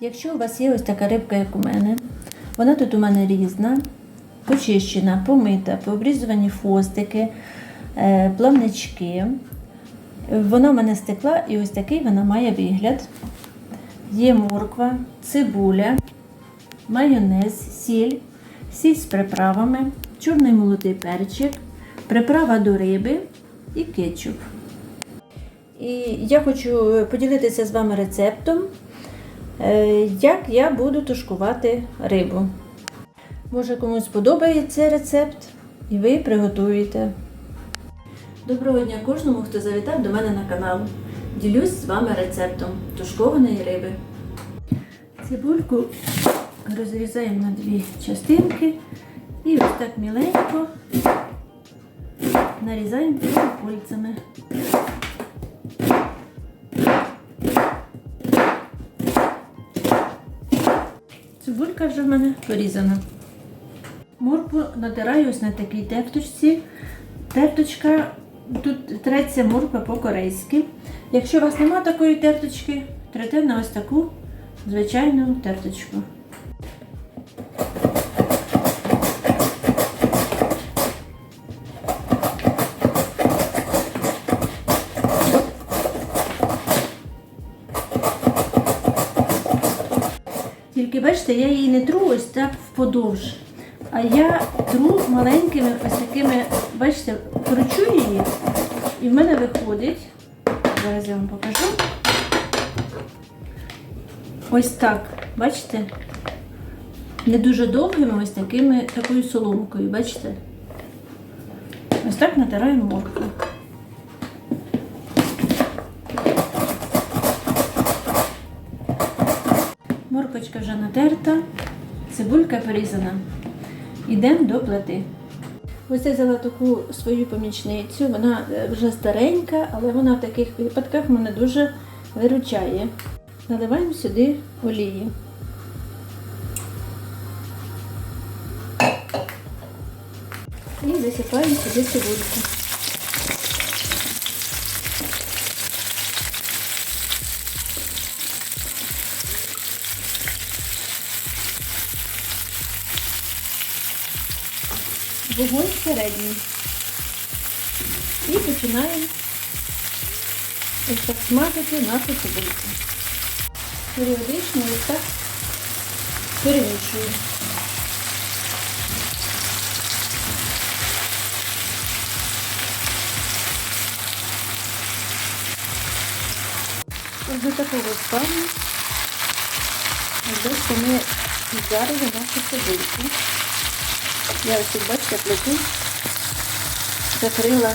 Якщо у вас є ось така рибка, як у мене, вона тут у мене різна, почищена, помита, пообрізувані хвостики, е, плавнички. Вона в мене стекла і ось такий вона має вигляд. Є морква, цибуля, майонез, сіль, сіль з приправами, чорний молотий перчик, приправа до риби і кетчуп. І я хочу поділитися з вами рецептом, е, як я буду тушкувати рибу. Може комусь сподобається рецепт і ви приготуєте. Доброго дня кожному, хто завітав до мене на канал. Ділюсь з вами рецептом тушкованої риби. Цибульку розрізаємо на дві частинки і ось так міленько нарізаємо кольцями. Цибулька вже в мене порізана. Моркву натираю ось на такій терточці. Терточка, тут треться морква по-корейськи. Якщо у вас немає такої терточки, трете на ось таку звичайну терточку. Тільки бачите, я її не тру ось так вподовж. А я тру маленькими ось такими, бачите, кручу її, і в мене виходить. Зараз я вам покажу. Ось так, бачите? Не дуже довгими, ось такими, такою соломкою, бачите? Ось так натираємо моркву. Моркочка вже натерта, цибулька порізана. Йдемо до плити. Ось я взяла таку свою помічницю, вона е, вже старенька, але вона в таких випадках мене дуже виручає. Наливаємо сюди олії. І засипаємо сюди цибульку. Вогонь середній. І починаємо ось так смажити нашу цибульку. Періодично ось так перемішую. Ось до такого стану. Десь ми зараз нашу цибульку. Я ось тут, бачите, плиту закрила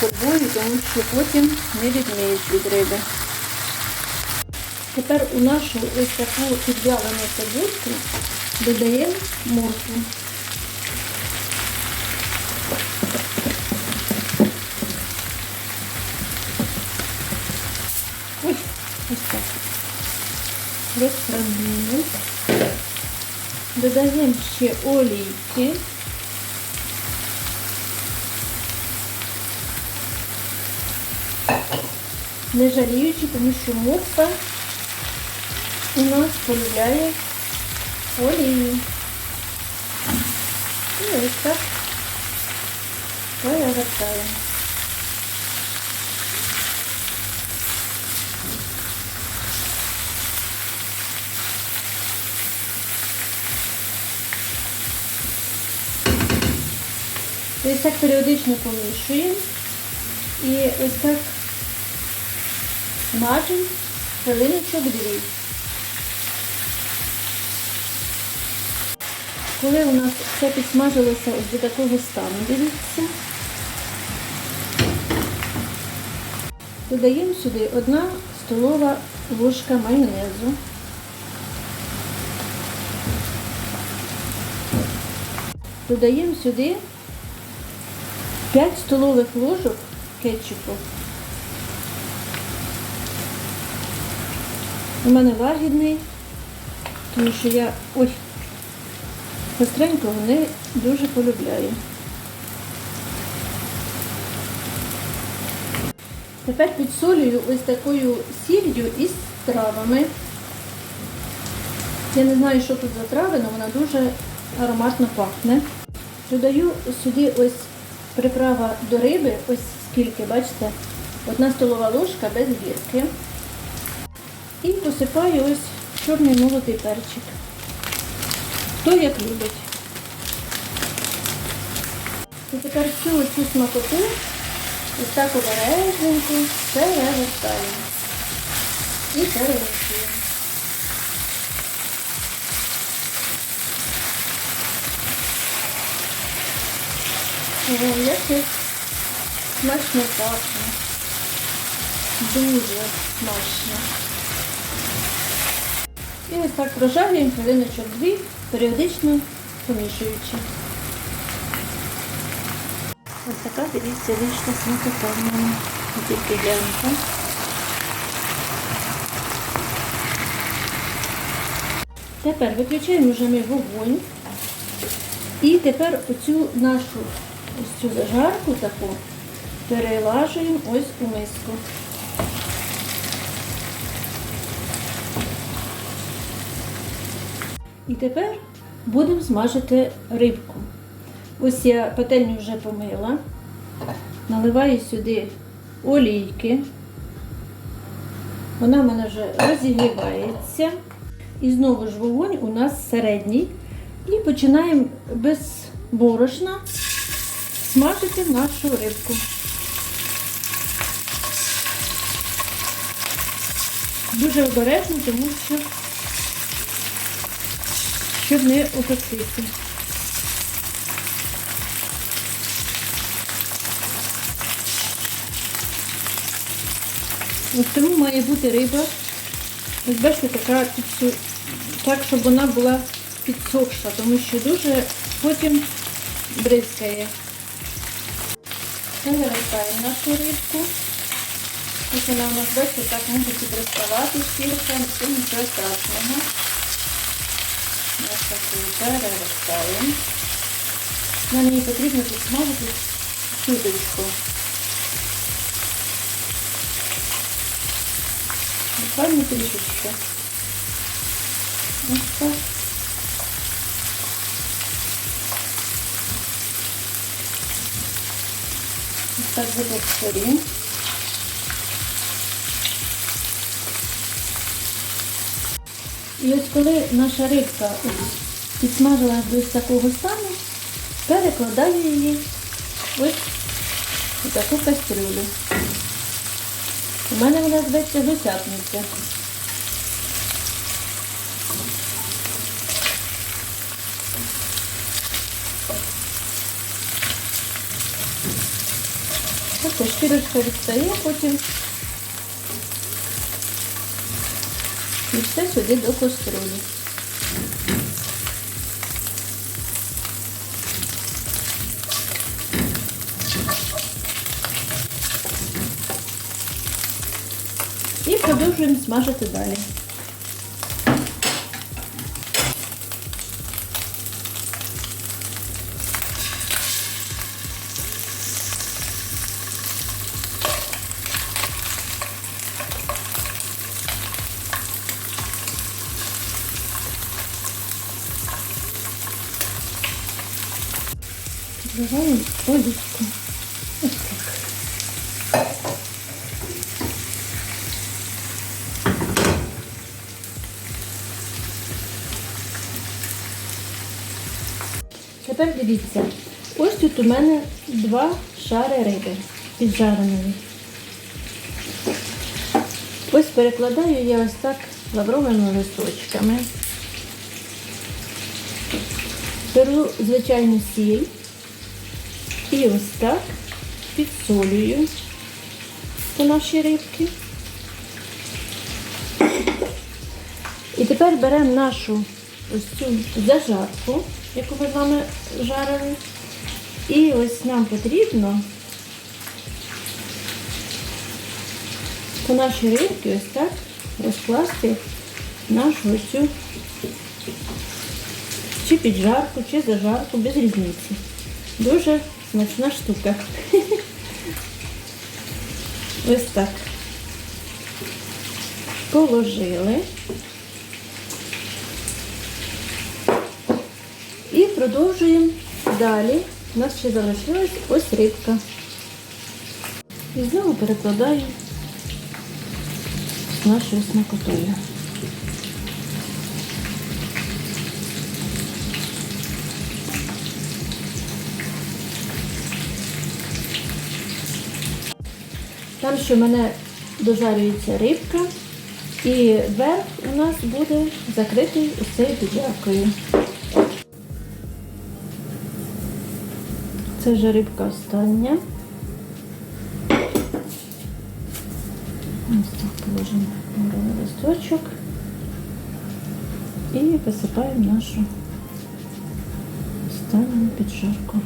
фольгою, тому що потім не відмиють від риби. Тепер у нашу ось таку підвялену цибульку додаємо моркву. Ось, ось так. Розправляємо. Додаємо ще олійки. Не жаліючи, тому що морква у нас полюбляє олію. І ось так перевертаємо. Ось так періодично помішуємо і ось так смажимо хвилиночок дві. Коли у нас все підсмажилося ось до такого стану, дивіться, додаємо сюди одна столова ложка майонезу. Додаємо сюди 5 столових ложок кетчупу. У мене лагідний, тому що я ой, гостренького не дуже полюбляю. Тепер підсолюю ось такою сіллю із травами. Я не знаю, що тут за трави, але вона дуже ароматно пахне. Додаю сюди ось приправа до риби, ось скільки, бачите, одна столова ложка без гірки. І посипаю ось чорний молотий перчик. Хто як любить. І тепер всю цю смакоту ось так обережненько перевертаємо. І перемішуємо. О, як це смачно пахне. Дуже смачно. І ось так прожарюємо хвилиночок дві, періодично помішуючи. Ось така, дивіться, вийшла смакота в мене. Тільки гляньте. Тепер виключаємо вже ми вогонь. І тепер оцю нашу ось цю зажарку таку перелажуємо ось у миску. І тепер будемо смажити рибку. Ось я пательню вже помила, наливаю сюди олійки. Вона в мене вже розігрівається. І знову ж вогонь у нас середній. І починаємо без борошна смажити нашу рибку. Дуже обережно, тому що щоб не опектися. Ось тому має бути риба. Ось бачите, така так, щоб вона була підсохша, тому що дуже потім бризкає. Перевертаємо нашу рибку. Ось вона у нас бачите, так може підроставати шкірка, нічого страшного. Ось таку перевертаємо. Нам її потрібно підсмажити чуточку. Буквально трішечки. Ось так. Так з обох сторін. І ось коли наша рибка підсмажилась до такого стану, перекладаю її ось у таку кастрюлю. У мене вона зветься досятниця. Ось шкірочка відстає, потім і все сюди до каструлі. І продовжуємо смажити далі. Підливаємо олійку. Ось так. Тепер дивіться, ось тут у мене два шари риби піджареної. Ось перекладаю я ось так лавровими листочками. Беру звичайну сіль і ось так підсолюю по нашій рибки. І тепер беремо нашу ось цю зажарку, яку ми з вами жарили. І ось нам потрібно по нашій рибці ось так розкласти нашу ось цю чи піджарку, чи зажарку, без різниці. Дуже смачна штука. Ось так. Положили і продовжуємо далі. У нас ще залишилась ось рибка. І знову перекладаю нашу смакотою. Там, що в мене дожарюється рибка, і верх у нас буде закритий цією піджаркою. Це вже рибка остання. Ось так положимо листочок і висипаємо нашу останню піджарку.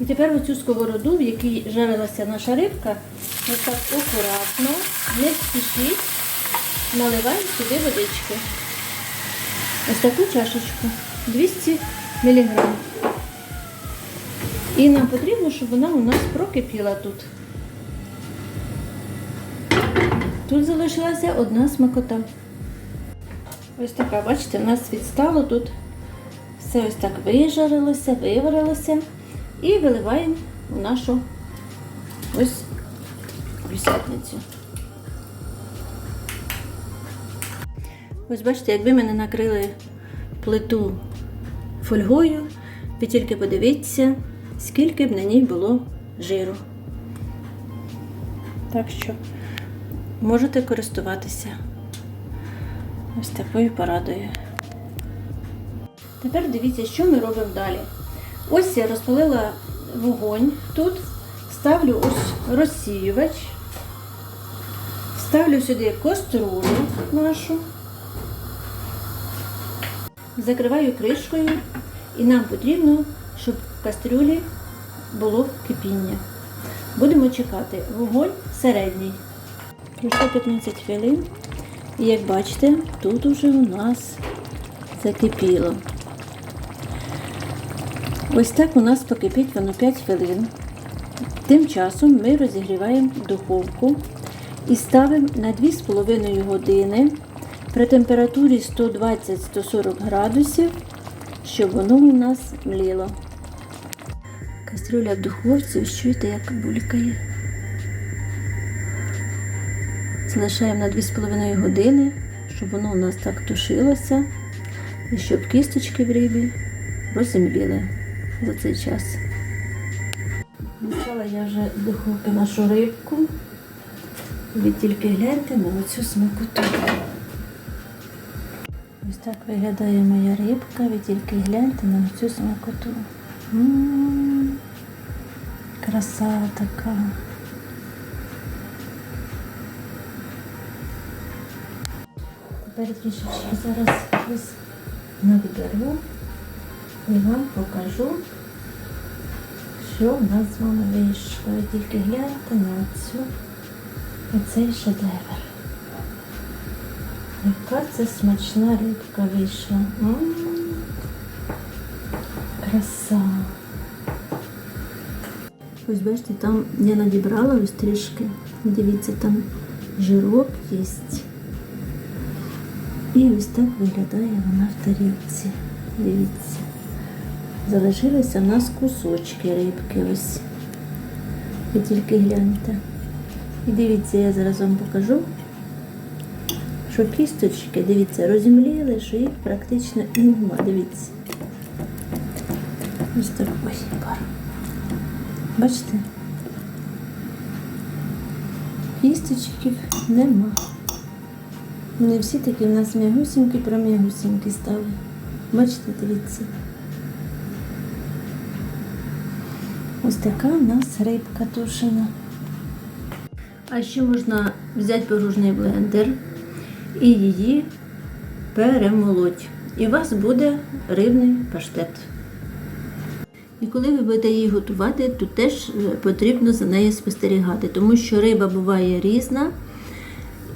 І тепер в цю сковороду, в якій жарилася наша рибка, ось так акуратно, не спішіть, наливаємо сюди водички. Ось таку чашечку 200 мг. І нам потрібно, щоб вона у нас прокипіла тут. Тут залишилася одна смакота. Ось така, бачите, у нас відстало тут. Все ось так вижарилося, виварилося. І виливаємо в нашу ось присядницю. Ось бачите, якби ми не накрили плиту фольгою, ви тільки подивіться, скільки б на ній було жиру. Так що можете користуватися ось такою порадою. Тепер дивіться, що ми робимо далі. Ось я розпалила вогонь тут, ставлю ось розсіювач, ставлю сюди каструлю нашу, закриваю кришкою, і нам потрібно, щоб в кастрюлі було кипіння. Будемо чекати вогонь середній. Пройшло 15 хвилин, і як бачите, тут уже у нас закипіло. Ось так у нас покипить воно 5 хвилин. Тим часом ми розігріваємо духовку і ставимо на 2,5 години при температурі 120-140 градусів, щоб воно у нас мліло. Кастрюля в духовці, ось чуєте, як булькає. Залишаємо на 2,5 години, щоб воно у нас так тушилося і щоб кісточки в рибі розімліли за цей час. Дістала я вже духовки нашу рибку. Ви тільки гляньте на оцю смакоту. Ось так виглядає моя рибка, ви тільки гляньте на цю смакоту. М-м-м, Краса така. Тепер трішечки зараз ось надберу і вам покажу, що в нас з вами вийшло. Ви тільки гляньте на цю оцей шедевр. Яка це смачна рибка вийшла. Краса. Ось бачите, там я надібрала ось трішки. Дивіться, там жирок є. І ось так виглядає вона в тарілці. Дивіться. Залишилися в нас кусочки рибки ось. Ви тільки гляньте. І дивіться, я зараз вам покажу, що кісточки, дивіться, розімліли, що їх практично і нема. Дивіться. Ось так ось пар. Бачите? Кісточків нема. Вони всі такі в нас м'ягусінькі, пром'ягусінькі стали. Бачите, дивіться. Ось така у нас рибка тушена. А ще можна взяти порожній блендер і її перемолоть. І у вас буде рибний паштет. І коли ви будете її готувати, то теж е, потрібно за нею спостерігати, тому що риба буває різна.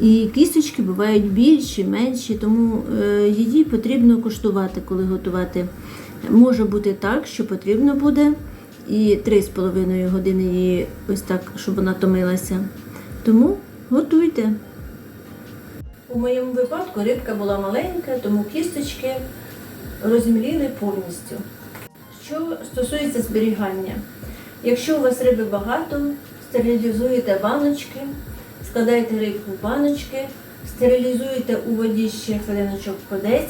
І кісточки бувають більші, менші, тому е, її потрібно куштувати, коли готувати. Може бути так, що потрібно буде і 3,5 години її ось так, щоб вона томилася. Тому готуйте. У моєму випадку рибка була маленька, тому кісточки розміліли повністю. Що стосується зберігання, якщо у вас риби багато, стерилізуєте баночки, складаєте рибку в баночки, стерилізуєте у воді ще хвилиночок по 10,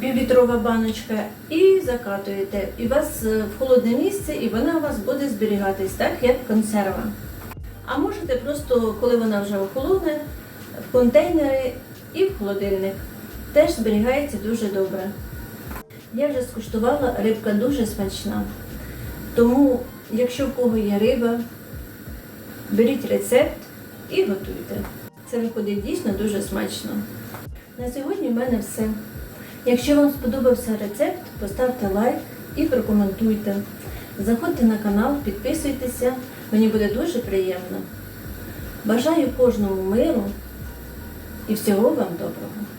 півлітрова баночка, і закатуєте. І вас е, в холодне місце, і вона у вас буде зберігатись так, як консерва. А можете просто, коли вона вже охолоне, в контейнери і в холодильник. Теж зберігається дуже добре. Я вже скуштувала, рибка дуже смачна. Тому, якщо в кого є риба, беріть рецепт і готуйте. Це виходить дійсно дуже смачно. На сьогодні в мене все. Якщо вам сподобався рецепт, поставте лайк і прокоментуйте. Заходьте на канал, підписуйтеся, мені буде дуже приємно. Бажаю кожному миру і всього вам доброго.